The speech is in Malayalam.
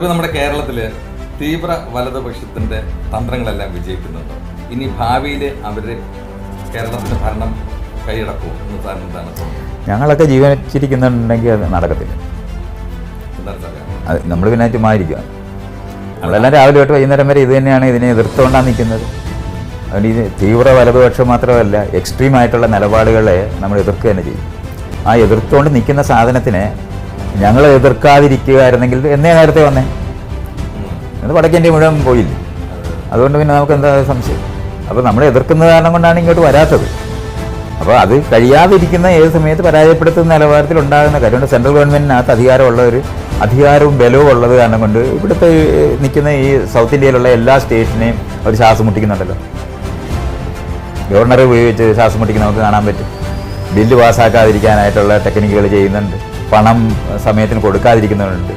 ഇപ്പൊ നമ്മുടെ കേരളത്തിൽ തീവ്ര വലതുപക്ഷത്തിന്റെ തന്ത്രങ്ങളെല്ലാം വിജയിക്കുന്നുണ്ട്? ഇനി ഭാവിയിൽ അവർ കേരളത്തിന്റെ ഭരണം കൈയടക്കൂ എന്ന് സാറിന് എന്താണ് തോന്നുന്നത്? ഞങ്ങളൊക്കെ ജീവിച്ചിരിക്കുന്നുണ്ടെങ്കിൽ അത് നടക്കത്തില്ല. അത് നമ്മൾ പിന്നെ ചുമ്മായിരിക്കുക നമ്മളെല്ലാം രാവിലെ തൊട്ട് വൈകുന്നേരം വരെ ഇത് തന്നെയാണ് ഇതിനെ എതിർത്തുകൊണ്ടാണ് നിൽക്കുന്നത് അതുകൊണ്ട് ഇത് തീവ്ര വലതുപക്ഷം മാത്രമല്ല എക്സ്ട്രീം ആയിട്ടുള്ള നിലപാടുകളെ നമ്മൾ എതിർക്കുക തന്നെ ചെയ്യും. ആ എതിർത്തുകൊണ്ട് നിൽക്കുന്ന സാധനത്തിനെ ഞങ്ങൾ എതിർക്കാതിരിക്കുകയായിരുന്നെങ്കിൽ എന്നേ നേരത്തെ വന്നേ. അത് വടക്കേന്റെ മുഴുവൻ പോയില്ല? അതുകൊണ്ട് പിന്നെ നമുക്ക് എന്താ സംശയം? അപ്പോൾ നമ്മൾ എതിർക്കുന്ന കാരണം കൊണ്ടാണ് ഇങ്ങോട്ട് വരാത്തത്. അപ്പോൾ അത് കഴിയാതിരിക്കുന്ന ഏത് സമയത്ത് പരാജയപ്പെടുത്തുന്ന നിലവാരത്തിൽ ഉണ്ടാകുന്ന കാര്യം. സെൻട്രൽ ഗവൺമെന്റിനകത്ത് അധികാരമുള്ള ഒരു അധികാരവും ബലവും ഉള്ളത് കാരണം കൊണ്ട് ഇവിടുത്തെ നിൽക്കുന്ന ഈ സൗത്ത് ഇന്ത്യയിലുള്ള എല്ലാ സ്റ്റേറ്റിനെയും അവർ ശ്വാസം മുട്ടിക്കുന്നുണ്ടല്ലോ. ഗവർണറെ ഉപയോഗിച്ച് ശ്വാസം മുട്ടിക്കുന്ന നമുക്ക് കാണാൻ പറ്റും. ബില്ല് പാസ്സാക്കാതിരിക്കാനായിട്ടുള്ള ടെക്നിക്കുകൾ ചെയ്യുന്നുണ്ട്. പണം സമയത്തിന് കൊടുക്കാതിരിക്കുന്നവരുണ്ട്.